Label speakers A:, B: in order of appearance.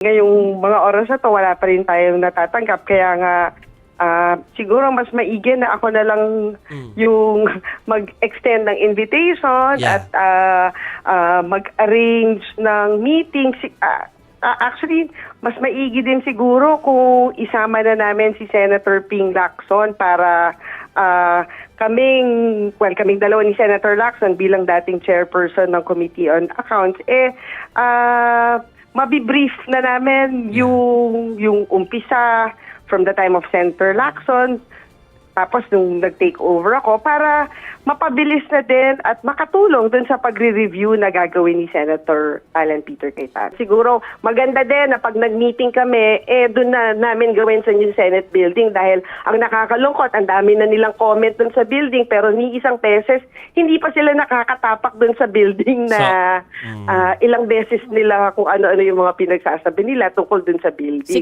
A: Ngayong mga oras na to, wala pa rin tayong natatanggap. Kaya nga, ah, siguro mas maigi na ako na lang yung mag-extend ng invitation
B: Yeah.
A: at ah, ah, mag-arrange ng meeting. Si, ah, actually, mas maigi din siguro kung isama na namin si Senator Ping Lacson para ah, kaming, well, kaming dalawa ni Senator Lacson bilang dating chairperson ng Committee on Accounts, eh, ah, mabibrief na namin yung, yung umpisa from the time of Senator Lacson, tapos nung nag-take over ako para mapabilis na din at makatulong dun sa pagre-review na gagawin ni Senator Alan Peter Cayetano. Siguro maganda din na pag nag-meeting kami, eh dun na namin gawin sa new Senate building dahil ang nakakalungkot, ang dami na nilang comment dun sa building pero ni isang beses, hindi pa sila nakakatapak dun sa building na
B: So, mm.
A: ah, ilang beses nila kung ano-ano yung mga pinagsasabi nila tungkol dun sa building.